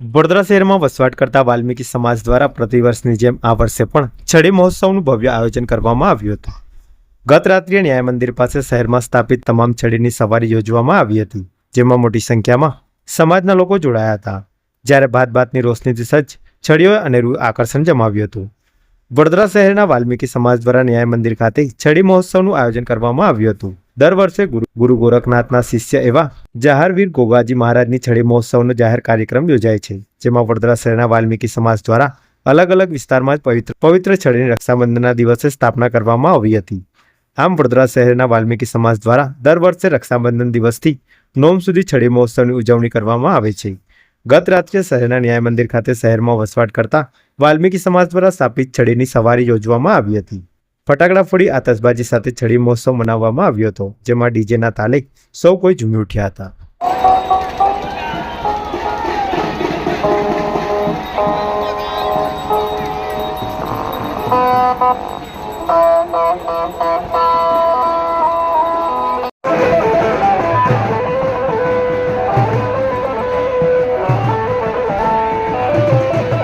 વડોદરા શહેરમાં વસવાટ કરતા વાલ્મીકી સમાજ દ્વારા પ્રતિવર્ષની જેમ આ વર્ષે પણ છડી મહોત્સવનું ભવ્ય આયોજન કરવામાં આવ્યું હતું. ગત રાત્રિએ ન્યાય મંદિર પાસે શહેરમાં સ્થાપિત તમામ છડીની સવારી યોજવામાં આવી હતી, જેમાં મોટી સંખ્યામાં સમાજના લોકો જોડાયા હતા. જ્યારે ભાત ભાતની રોશનીથી સજ્જ છડીઓએ અનેરું આકર્ષણ જમાવ્યું હતું. વડોદરા શહેરના વાલ્મીકી સમાજ દ્વારા ન્યાય મંદિર ખાતે છડી મહોત્સવનું આયોજન કરવામાં આવ્યું હતું. દર વર્ષે ગુરુ ગુરુ ગોરખનાથના શિષ્ય એવા જાહરવીર ગોગાજી મહારાજની છડી મહોત્સવનો જાહેર કાર્યક્રમ યોજાય છે, જેમાં વડોદરા શહેરના વાલ્મીકી સમાજ દ્વારા અલગ અલગ વિસ્તારમાં પવિત્ર પવિત્ર છડીની રક્ષાબંધનના દિવસે સ્થાપના કરવામાં આવી હતી. આમ વડોદરા શહેરના વાલ્મીકી સમાજ દ્વારા દર વર્ષે રક્ષાબંધન દિવસથી નોમ સુધી છડી મહોત્સવની ઉજવણી કરવામાં આવે છે. ગત રાત્રે શહેરના ન્યાય મંદિર ખાતે શહેરમાં વસવાટ કરતા વાલ્મીકી સમાજ દ્વારા સ્થાપિત છડીની સવારી યોજવામાં આવી હતી ફટાકડા ફોડી આતશબાજી સાથે છડી મહોત્સવ મનાવવામાં આવ્યો હતો, જેમાં ડીજેના તાલે સૌ કોઈ ઝૂમી ઉઠ્યા હતા Thank you. Oh.